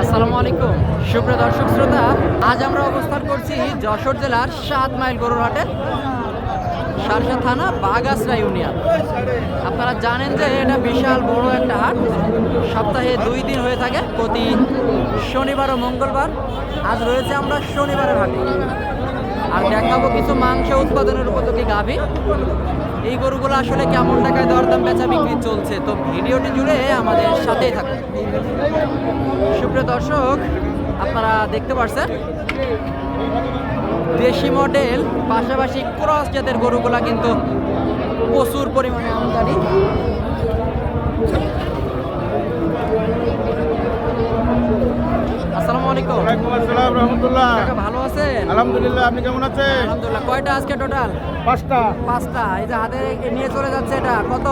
আসসালামু আলাইকুম। সুপ্রিয় দর্শক শ্রোতা, আজ আমরা অবস্থান করছি যশোর জেলার সাত মাইল গরুর হাটে, সারসা থানা বাগাসরা ইউনিয়ন। আপনারা জানেন যে এটা বিশাল বড় একটা হাট। সপ্তাহে দুই দিন হয়ে থাকে, প্রতি শনিবার ও মঙ্গলবার। আজ রয়েছে আমরা শনিবারের হাটে। আর দেখাবো কিছু মাংস উৎপাদনের উপযোগী গাভী। এই গরুগুলো আসলে কেমন টাকায় দরদাম বেচা বিক্রি চলছে? তো ভিডিওটি জুড়ে আমাদের সাথেই থাকুন। সুপ্রিয় দর্শক, আপনারা দেখতে পাচ্ছেন দেশি মডেল, পাশাপাশি ক্রস জাতের গরুগুলা কিন্তু প্রচুর পরিমাণে আমদানি। আসসালামু আলাইকুম। ওয়ালাইকুম আসসালাম রহমতুল্লাহ। কাকা ভালো আছেন? আলহামদুলিল্লাহ আপনি কেমন আছেন? আলহামদুলিল্লাহ। কয়টা আজকে টোটাল পাঁচটা। পাঁচটা। এই যে হাতে নিয়ে চলে যাচ্ছে এটা। কত?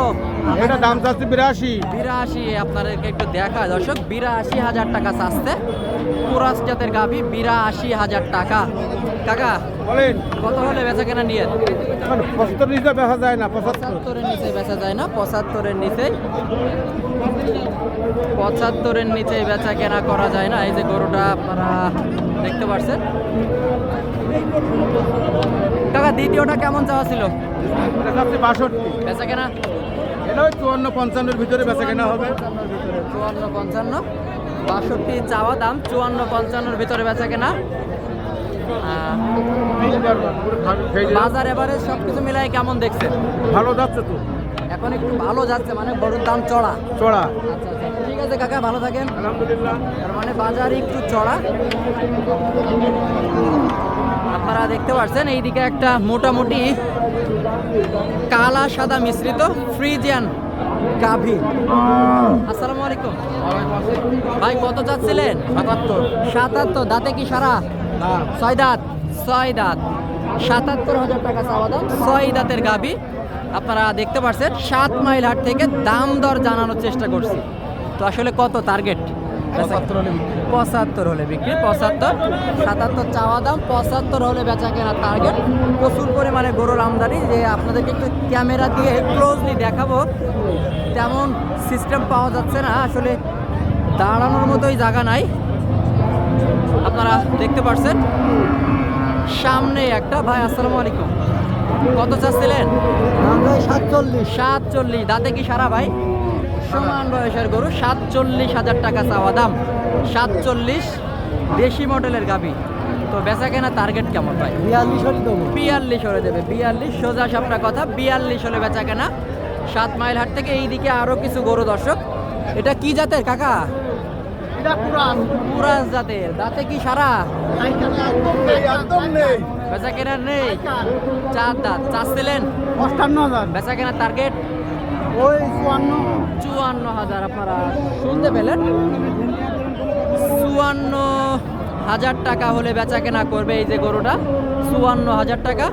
এটা দাম চাচ্ছে বিরাশি। বিরাশি। আপনাদেরকে একটু দেখা দর্শক বিরাশি হাজার টাকা চাচ্ছে। পুরাস জাতের গাভি বিরাশি হাজার টাকা। কাকা বলেন। কত হলে বেচা কেনা নিয়ে? পঁচাত্তর নিচে দেখা যায় না পঁচাত্তর। পঁচাত্তরের নিচে বেচা যায় না পঁচাত্তরের নিচে। পঁচাত্তরের নিচে বেচা কেনা করা যায় না। এই যে গরুটা আপনারা দেখতে পাচ্ছেন কাকা দ্বিতীয়টা কেমন চাওয়া ছিল? বাষট্টি। বেচা কেনা? এটা ওই চুয়ান্ন পঞ্চান্নের ভিতরে বেচা কেনা হবে। চুয়ান্ন পঞ্চান্ন। বাষট্টি চাওয়া দাম চুয়ান্ন পঞ্চান্নর ভিতরে বেচা কেনা। বাজার এবারে সব কিছু মিলাই কেমন দেখছেন? ভালো যাচ্ছে তো। এখন একটু ভালো যাচ্ছে মানে গরুর দাম চড়া। চড়া। আচ্ছা আচ্ছা। ঠিক আছে কাকা ভালো থাকেন। আলহামদুলিল্লাহ। মানে বাজার একটু চড়া। আপনারা দেখতে পাচ্ছেন এইদিকে একটা মোটামুটি কালা সাদা মিশ্রিত ফ্রিজিয়ান গাভী। আসসালামু আলাইকুম। ভাই কত চাচ্ছিলেন? সাতাত্তর। সাতাত্তর দাঁতে কি সারা? ছয় দাঁত ছয় দাঁত। সাতাত্তর হাজার টাকা চাওয়া দাম ছয় দাঁতের গাবি। আপনারা দেখতে পাচ্ছেন সাত মাইল হাট থেকে দাম দর জানানোর চেষ্টা করছি। তো আসলে কত টার্গেট পঁচাত্তর হলে বিক্রি। পঁচাত্তর হলে বিক্রি পঁচাত্তর। সাতাত্তর চাওয়া দাম পঁচাত্তর হলে বেচা কেনা টার্গেট প্রচুর পরিমাণে গরুর আমদানি যে আপনাদেরকে একটু ক্যামেরা দিয়ে ক্লোজলি দেখাবো। তেমন সিস্টেম পাওয়া যাচ্ছে না আসলে দাঁড়ানোর মতোই জায়গা নাই। আপনারা দেখতে পাচ্ছেন সামনে একটা। ভাই আসসালামু আলাইকুম। কত চাচ্ছিলেন? সাতচল্লিশ। সাতচল্লিশ দাঁতে কি সারা ভাই? সমান বয়সের গরু সাতচল্লিশ হাজার টাকা চাওয়া দাম। সাতচল্লিশ দেশি মডেলের গাবি তো বেচা কেনা টার্গেট কেমন ভাই? বিয়াল্লিশ হলে দেবো। বিয়াল্লিশ হলে দেবে। বিয়াল্লিশ সোজা সাপটা কথা বিয়াল্লিশ হলে বেচা কেনা। সাত মাইল হাট থেকে এইদিকে আরও কিছু গরু দর্শক। এটা কি জাতের কাকা? এটা পুরান পুরাস জাতের। দাঁতে কি সারা? একদম নেই বেচা কেনার নেই। চার দাঁত। চাচ্ছিলেন? অষ্টান্ন হাজার। বেচা কেনার টার্গেট ওই চুয়ান্ন। চুয়ান্ন হাজার আপনারা শুনতে পেলেন। চুয়ান্ন হাজার টাকা হলে বেচা কেনা করবে এই যে গরুটা। চুয়ান্ন হাজার টাকা।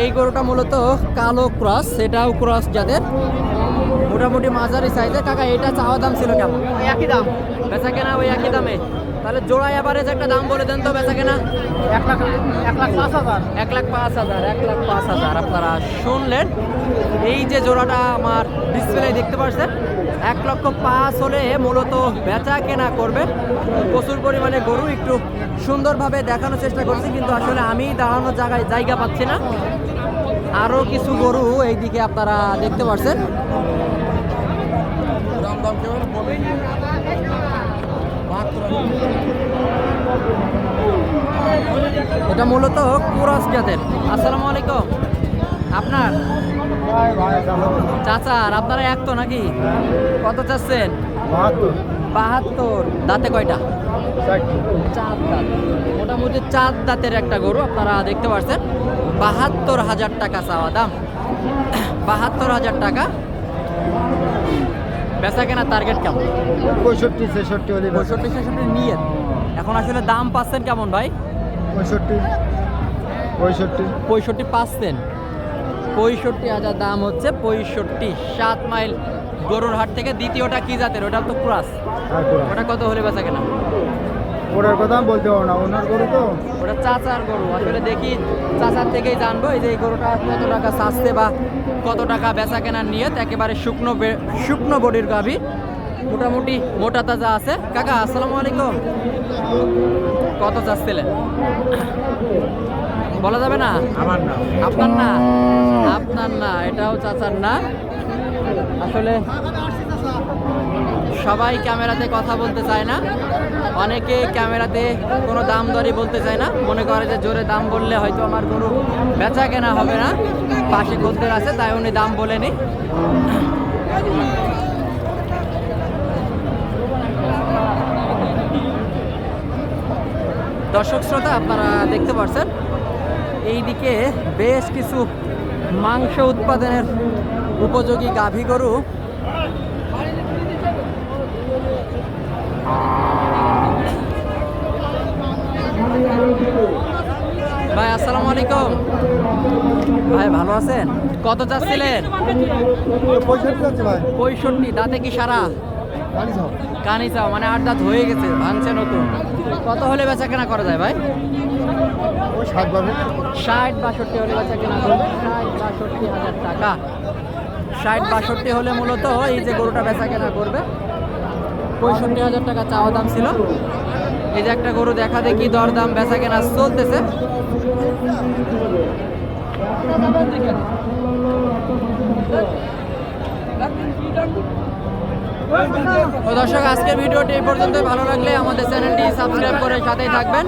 এই গরুটা মূলত কালো ক্রস সেটাও ক্রস যাদের মোটামুটি মাঝারি সাইজের কাকা এটা চাওয়া দাম ছিল কেমন? একই দাম। বেচা কেনা ওই একই দামে। তাহলে জোড়া এভারেজ একটা দাম বলে দেন তো বেচা কেনা। এক লাখ এক লাখ পাঁচ হাজার। এক লাখ পাঁচ হাজার এক লাখ পাঁচ হাজার। আপনারা শুনলেন এই যে জোড়াটা আমার ডিসপ্লে দেখতে পাচ্ছেন এক লক্ষ পাঁচ হলে মূলত বেচা কেনা করবে। প্রচুর পরিমাণে গরু একটু সুন্দরভাবে দেখানোর চেষ্টা করছি কিন্তু আসলে আমি দাঁড়ানোর জায়গায় জায়গা পাচ্ছি না। আরও কিছু গরু এইদিকে আপনারা দেখতে পাচ্ছেন এটা মূলত কুরাস জাতের। আসসালামু আলাইকুম। আপনার? চাচার আপনারা এক তো নাকি? কত চাচ্ছেন? বাহাত্তর। দাঁতে কয়টা? চার দাঁত। মোটামুটি চার দাঁতের একটা গরু আপনারা দেখতে পাচ্ছেন বাহাত্তর হাজার টাকা চাওয়া দাম। বাহাত্তর হাজার টাকা। বেচা কেনা টার্গেট কেমন? পঁয়ষট্টি ছেষট্টি হলে পঁয়ষট্টি ছেষট্টি নিয়ে। এখন আসলে দাম পাচ্ছেন কেমন ভাই? পঁয়ষট্টি পঁয়ষট্টি। পঁয়ষট্টি পাচ্ছেন। পঁয়ষট্টি হাজার দাম হচ্ছে পঁয়ষট্টি। সাত মাইল গরুর হাট থেকে দ্বিতীয়টা কি জাতের? ওটা তো ক্রাস। ওটা কত হলে বেচা কেনা? ওটার কথা আমি বলতে পারব না। ওনার গরু তো? ওটা চাচার গরু। আসলে দেখি চাচার থেকেই জানব এই যে এই গরুটা কত টাকা চাচ্ছে বা কত টাকা বেচা কেনার নিয়ে একেবারে শুকনো শুকনো বডির গাভী। মোটামুটি মোটা তাজা আছে। কাকা আসসালামু আলাইকুম। কত চাচ্ছিলেন? বলা যাবে না? আমার না। আপনার না? আপনার না এটাও চাচার না। আসলে সবাই ক্যামেরাতে কথা বলতে চায় না। অনেকে ক্যামেরাতে কোনো দাম দরই বলতে চায় না। মনে করে যে জোরে দাম বললে হয়তো আমার গরু বেচা কেনা হবে না। পাশে খদ্দের আছে, তাই উনি দাম বলেনি দর্শক শ্রোতা, আপনারা দেখতে পাচ্ছেন এইদিকে বেশ কিছু মাংস উৎপাদনের উপযোগী গাভী গরু আলাইকুম। ভাই, ভালো আছেন? কত চাচ্ছিলেন পঁয়ষট্টি, দাঁতে কি সারা? কানি চাও মানে আট দাঁত হয়ে গেছে, ভাঙছে নতুন। কত হলে বেচা কেনা করা যায় ভাই? ষাট, বাষট্টি হলে বেচা কেনা করবে। ষাট, বাষট্টি হাজার টাকা। ষাট, বাষট্টি হলে মূলত এই যে গরুটা বেচা কেনা করবে। পঁয়ষট্টি হাজার টাকা চাওয়া দাম ছিল। এই যে একটা গরু দেখা দেখি দরদাম বেচা কেনা চলতেছে। তো দর্শক, আজকের ভিডিওটি এই পর্যন্ত ভালো লাগলে আমাদের চ্যানেলটি সাবস্ক্রাইব করে সাথেই থাকবেন।